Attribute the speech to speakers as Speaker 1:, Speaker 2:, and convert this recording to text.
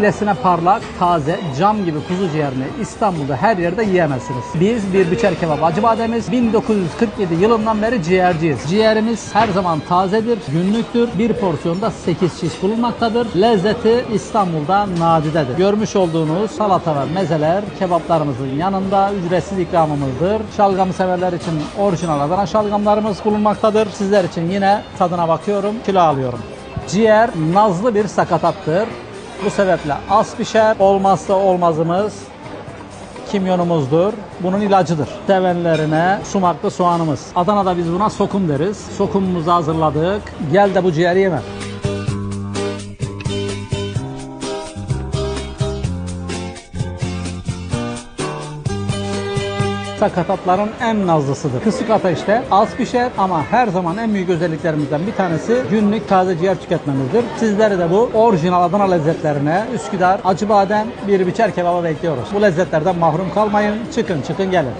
Speaker 1: Öylesine parlak, taze, cam gibi kuzu ciğerini İstanbul'da her yerde yiyemezsiniz. Biz bir biçer kebap Acıbadem'iz 1947 yılından beri ciğerciyiz. Ciğerimiz her zaman tazedir, günlüktür. Bir porsiyonda 8 şiş bulunmaktadır. Lezzeti İstanbul'da nadidedir. Görmüş olduğunuz salata ve mezeler kebaplarımızın yanında ücretsiz ikramımızdır. Şalgamı severler için orijinal Adana şalgamlarımız bulunmaktadır. Sizler için yine tadına bakıyorum, kilo alıyorum. Ciğer nazlı bir sakatattır. Bu sebeple az pişer. Olmazsa olmazımız kimyonumuzdur. Bunun ilacıdır. Sevenlerine sumaklı soğanımız. Adana'da biz buna sokum deriz. Sokumumuzu hazırladık. Gel de bu ciğeri yeme. Sakatatların en nazlısıdır. Kısık ateşte az pişer ama her zaman en büyük özelliklerimizden bir tanesi günlük taze ciğer tüketmemizdir. Sizleri de bu orijinal Adana lezzetlerine Üsküdar, Acıbadem, bir biçer kebaba bekliyoruz. Bu lezzetlerden mahrum kalmayın. Çıkın çıkın gelin.